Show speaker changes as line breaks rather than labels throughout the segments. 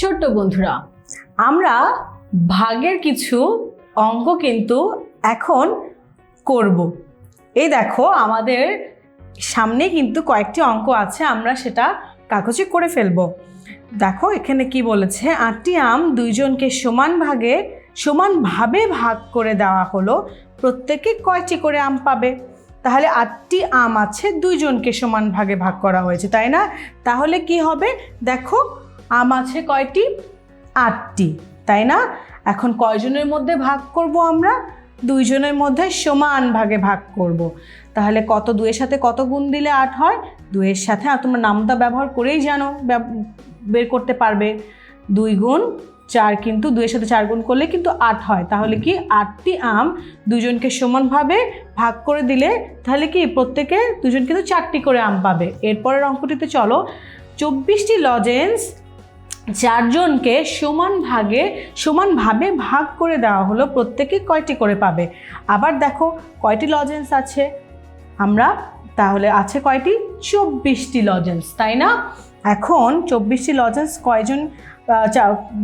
ছোট্ট বন্ধুরা, আমরা ভাগের কিছু অঙ্ক কিন্তু এখন করব। এই দেখো, আমাদের সামনে কিন্তু কয়েকটি অঙ্ক আছে, আমরা সেটা কাগজে করে ফেলব। দেখো, এখানে কি বলেছে, আটটি আম দুইজনকে সমান ভাগে সমানভাবে ভাগ করে দেওয়া হলো, প্রত্যেকে কয়টি করে আম পাবে? তাহলে আটটি আম আছে, দুইজনকে সমান ভাগে ভাগ করা হয়েছে, তাই না? তাহলে কি হবে? দেখো আম আছে কয়টি? আটটি, তাই না? এখন কয়জনের মধ্যে ভাগ করব আমরা? দুইজনের মধ্যে সমান ভাগে ভাগ করব। তাহলে কত দুয়ের সাথে কত গুণ দিলে আট হয়? দুয়ের সাথে, আর তোমরা নামতা ব্যবহার করেই জানো বের করতে পারবে। দুই গুণ চার কিন্তু দুয়ের সাথে চার গুণ করলে কিন্তু আট হয়। তাহলে কি আটটি আম দুজনকে সমানভাবে ভাগ করে দিলে, তাহলে কি প্রত্যেকে দুজন কিন্তু চারটি করে আম পাবে। এরপরের অঙ্কটিতে চলো। চব্বিশটি লজেন্স চারজনকে সমান ভাগে সমানভাবে ভাগ করে দেওয়া হলো, প্রত্যেকে কয়টি করে পাবে? আবার দেখো, কয়টি লজেন্স আছে? আমরা তাহলে আছে কয়টি? চব্বিশটি লজেন্স তাই না? এখন চব্বিশটি লজেন্স কয়জন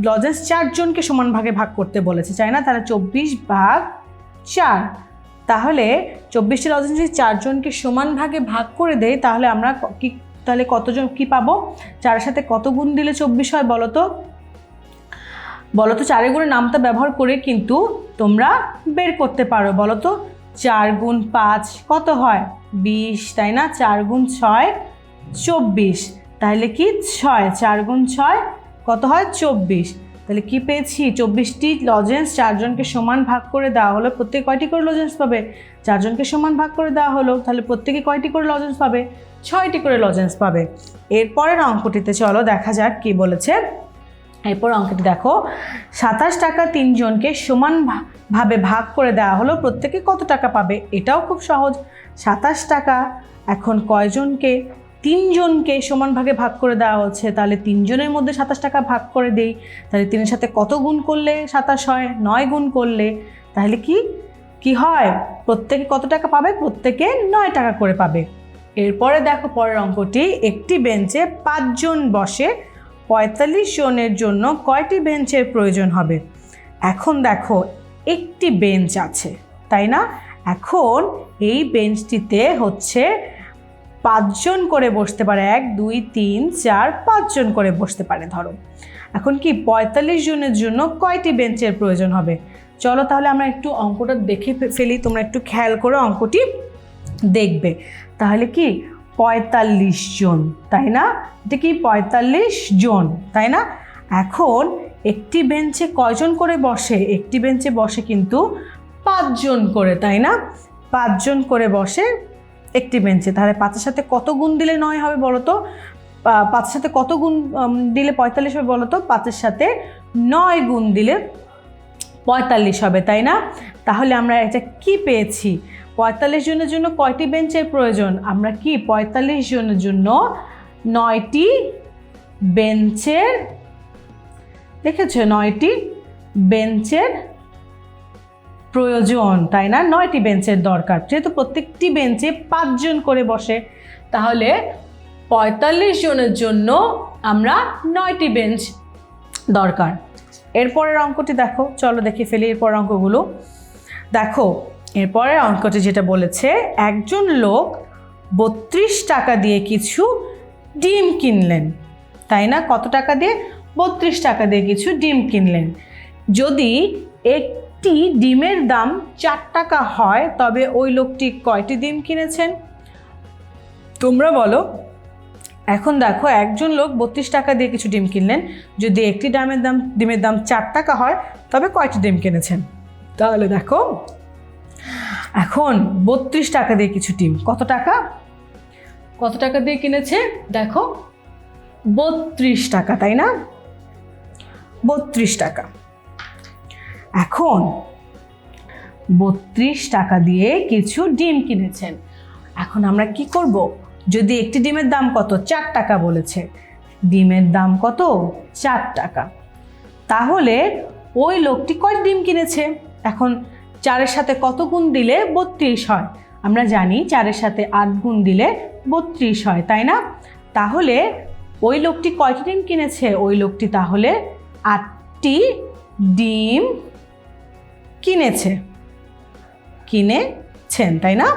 লজেন্স চারজনকে সমান ভাগে ভাগ করতে বলেছে, তাই না? তাহলে চব্বিশ ভাগ চার। তাহলে চব্বিশটি লজেন্স যদি চারজনকে সমান ভাগে ভাগ করে দেয় তাহলে আমরা কি তাহলে কতজন কি পাবো? চারের সাথে কত গুণ দিলে চব্বিশ হয় বলো তো বলো তো চারের গুণের নামটা ব্যবহার করে কিন্তু তোমরা বের করতে পারো বলো তো চার গুণ পাঁচ কত হয়? বিশ, তাই না? চার গুণ ছয়, চব্বিশ। তাহলে কি ছয়? চার গুণ ছয় কত হয়? চব্বিশ। তাহলে কি পেয়েছি? চব্বিশটি লজেন্স চারজনকে সমান ভাগ করে দেওয়া হলো। প্রত্যেকে কয়টি করে লজেন্স পাবে? চারজনকে সমান ভাগ করে দেওয়া হলো। তাহলে প্রত্যেকে কয়টি করে লজেন্স পাবে? ছয়টি করে লজেন্স পাবে। এরপরের অঙ্কটিতে চলো, দেখা যাক কি বলেছে। এরপর অঙ্কটি দেখো, সাতাশ টাকা তিনজনকে সমান ভাবে ভাগ করে দেওয়া হলো, প্রত্যেকে কত টাকা পাবে? এটাও খুব সহজ। সাতাশ টাকা, এখন কয়জনকে তিনজনকে সমান ভাগে ভাগ করে দেওয়া হচ্ছে, তাহলে তিনজনের মধ্যে সাতাশ টাকা ভাগ করে দেই, তাহলে তিনের সাথে কত গুণ করলে সাতাশ হয়? নয় গুণ করলে, তাহলে কি? কি হয়? প্রত্যেকে কত টাকা পাবে? প্রত্যেকে নয় টাকা করে পাবে। এরপরে দেখো পরের অঙ্কটি, একটি বেঞ্চে পাঁচজন বসে পঁয়তাল্লিশ জনের জন্য কয়টি বেঞ্চের প্রয়োজন হবে? এখন দেখো, একটি বেঞ্চ আছে, তাই না? এখন এই বেঞ্চটিতে হচ্ছে পাঁচজন করে বসতে পারে, এক, দুই, তিন, চার, পাঁচজন করে বসতে পারে, ধরো। এখন কি পঁয়তাল্লিশ জনের জন্য কয়টি বেঞ্চের প্রয়োজন হবে? চলো তাহলে আমরা একটু অঙ্কটা দেখে ফেলি, তোমরা একটু খেয়াল করে অঙ্কটি দেখবে। তাহলে কি? পঁয়তাল্লিশ জন, তাই না? এটা কি পঁয়তাল্লিশ জন, তাই না? এখন একটি বেঞ্চে কয়জন করে বসে? একটি বেঞ্চে বসে কিন্তু পাঁচজন করে, তাই না? পাঁচজন করে বসে একটি বেঞ্চে। তাহলে পাঁচের সাথে কত গুণ দিলে নয় হবে বলো তো পাঁচের সাথে কত গুণ দিলে পঁয়তাল্লিশ হবে বলো তো পাঁচের সাথে নয় গুণ দিলে পঁয়তাল্লিশ হবে, তাই না? তাহলে আমরা এটা কি পেয়েছি? পঁয়তাল্লিশ জনের জন্য কয়টি বেঞ্চের প্রয়োজন? আমরা কি পঁয়তাল্লিশ জনের জন্য নয়টি বেঞ্চের দেখেছ? নয়টি বেঞ্চের প্রয়োজন, তাই না? নয়টি বেঞ্চের দরকার। যেহেতু প্রত্যেকটি বেঞ্চে পাঁচজন করে বসে, তাহলে পঁয়তাল্লিশ জনের জন্য আমরা নয়টি বেঞ্চ দরকার। এরপরের অঙ্কটি দেখো। চলো দেখে ফেলি এরপরের অঙ্কগুলো। দেখো, এরপরের অঙ্কটি যেটা বলেছে, একজন লোক বত্রিশ টাকা দিয়ে কিছু ডিম কিনলেন। তাই না? কত টাকা দিয়ে? বত্রিশ টাকা দিয়ে কিছু ডিম কিনলেন। যদি একটি ডিমের দাম চার টাকা হয়, তবে ওই লোকটি কয়টি ডিম কিনেছেন? তোমরা বলো। এখন দেখো, একজন লোক বত্রিশ টাকা দিয়ে কিছু ডিম কিনলেন। যদি একটি ডামের দাম, ডিমের দাম চার টাকা হয়, তবে কয়টি ডিম কিনেছেন? তাহলে দেখো। এখন বত্রিশ টাকা দিয়ে কিছু ডিম কত টাকা? কত টাকা দিয়ে কিনেছে? দেখো, বত্রিশ টাকা, তাই না? বত্রিশ টাকা। এখন বত্রিশ টাকা দিয়ে কিছু ডিম কিনেছেন। এখন আমরা কি করব? যদি একটি ডিমের দাম কত? চার টাকা বলেছে। ডিমের দাম কত? চার টাকা। তাহলে ওই লোকটি কয় ডিম কিনেছে? এখন চারের সাথে কত গুণ দিলে বত্রিশ হয়? আমরা জানি চারের সাথে আট গুণ দিলে বত্রিশ হয়, তাই না? তাহলে ওই লোকটি কয়টি ডিম কিনেছে? ওই লোকটি তাহলে আটটি ডিম কিনেছে, কিনেছেন, তাই না?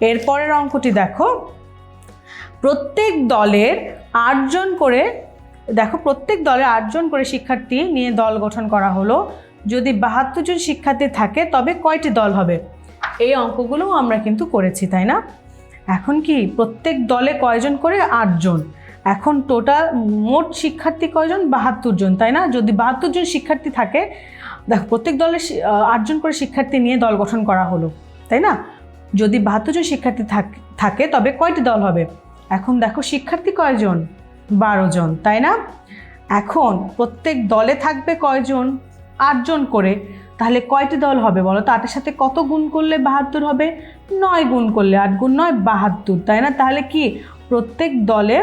এরপরের অঙ্কটি দেখো। প্রত্যেক দলের আটজন করে, দেখো প্রত্যেক দলে আটজন করে শিক্ষার্থী নিয়ে দল গঠন করা হলো। যদি বাহাত্তর জন শিক্ষার্থী থাকে তবে কয়টি দল হবে? এই অঙ্কগুলোও আমরা কিন্তু করেছি তাই না? এখন কি প্রত্যেক দলে কয়জন করে? আটজন। এখন টোটাল মোট শিক্ষার্থী কয়জন? বাহাত্তর জন তাই না? যদি বাহাত্তর জন শিক্ষার্থী থাকে দেখো প্রত্যেক দলে শি- আহ, আটজন করে শিক্ষার্থী নিয়ে দল গঠন করা হলো তাই না? যদি বাহাত্তর জন শিক্ষার্থী থাকে তবে কয়টি দল হবে? এখন দেখো শিক্ষার্থী কয়জন? বারো জন তাই না? এখন প্রত্যেক দলে থাকবে কয়জন? আটজন করে, তাহলে কয়টি দল হবে বলো তো? আটের সাথে কত গুণ করলে বাহাত্তর হবে? নয় গুণ করলে আট গুণ নয়, বাহাত্তর, তাই না? তাহলে কি প্রত্যেক দলে,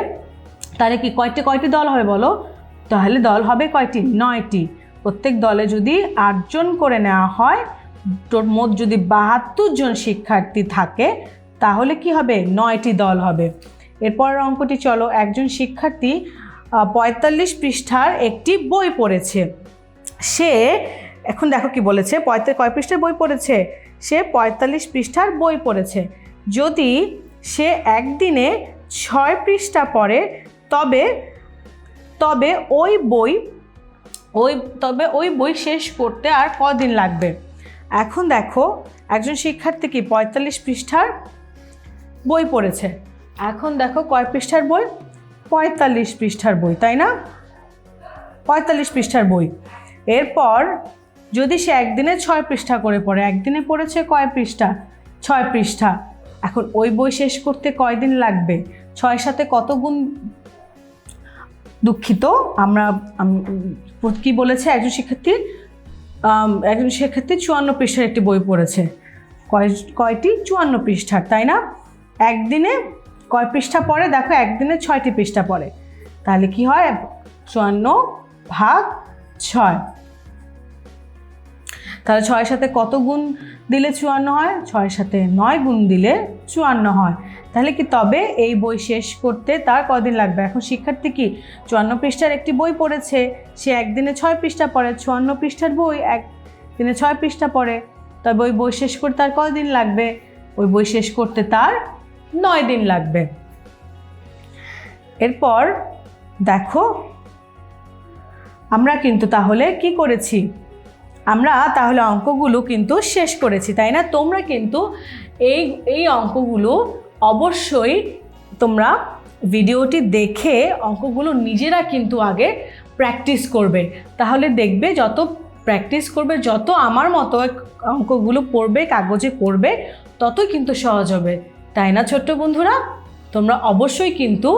তাহলে কি কয়টি কয়টি দল হবে বলো? তাহলে দল হবে কয়টি? নয়টি। প্রত্যেক দলে যদি আটজন করে নেওয়া হয় তোর মোট যদি বাহাত্তর জন শিক্ষার্থী থাকে, তাহলে কি হবে? নয়টি দল হবে। এরপরের অঙ্কটি চলো। একজন শিক্ষার্থী পঁয়তাল্লিশ পৃষ্ঠার একটি বই পড়েছে। সে, এখন দেখো কি বলেছে পঁয়তাল্লিশ কয় পৃষ্ঠার বই পড়েছে? সে পঁয়তাল্লিশ পৃষ্ঠার বই পড়েছে। যদি সে একদিনে ছয় পৃষ্ঠা পড়ে, তবে তবে ওই বই, ওই, তবে ওই বই শেষ করতে আর কদিন লাগবে? এখন দেখো, একজন শিক্ষার্থী কি পঁয়তাল্লিশ পৃষ্ঠার বই পড়েছে? এখন দেখো কয় পৃষ্ঠার বই? পঁয়তাল্লিশ পৃষ্ঠার বই, তাই না? পঁয়তাল্লিশ পৃষ্ঠার বই। এরপর যদি সে একদিনে ছয় পৃষ্ঠা করে পড়ে, একদিনে পড়েছে কয় পৃষ্ঠা? ছয় পৃষ্ঠা। এখন ওই বই শেষ করতে কয়দিন লাগবে? ছয় সাথে কত গুণ দুঃখিত? আমরা কি বলেছে একজন শিক্ষার্থী? একজন শিক্ষার্থী চুয়ান্ন পৃষ্ঠার একটি বই পড়েছে। কয়, কয়টি? চুয়ান্ন পৃষ্ঠার, তাই না? একদিনে কয় পৃষ্ঠা পড়ে? দেখো একদিনে ছয়টি পৃষ্ঠা পড়ে। তাহলে কি হয়? চুয়ান্ন ভাগ ছয়। তাহলে ছয়ের সাথে কত গুণ দিলে চুয়ান্ন হয়? ছয়ের সাথে নয় গুণ দিলে চুয়ান্ন হয়। তাহলে কি তবে এই বই শেষ করতে তার কদিন লাগবে? এখন শিক্ষার্থী কি চুয়ান্ন পৃষ্ঠার একটি বই পড়েছে, সে একদিনে ছয় পৃষ্ঠা পড়ে, চুয়ান্ন পৃষ্ঠার বই এক দিনে ছয় পৃষ্ঠা পড়ে তবে ওই বই শেষ করতে তার কদিন লাগবে? ওই বই শেষ করতে তার নয় দিন লাগবে। এরপর দেখো আমরা কিন্তু তাহলে কি করেছি? আমরা তাহলে অঙ্কগুলো কিন্তু শেষ করেছি, তাই না? তোমরা কিন্তু এই এই অঙ্কগুলো অবশ্যই তোমরা ভিডিওটি দেখে অঙ্কগুলো নিজেরা কিন্তু আগে প্র্যাকটিস করবে। তাহলে দেখবে যত প্র্যাকটিস করবে, যত আমার মতো অঙ্কগুলো পড়বে, কাগজে করবে ততই কিন্তু সহজ হবে। তাই না ছোট্ট বন্ধুরা? তোমরা অবশ্যই কিন্তু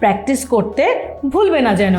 প্র্যাকটিস করতে ভুলবে না যেন।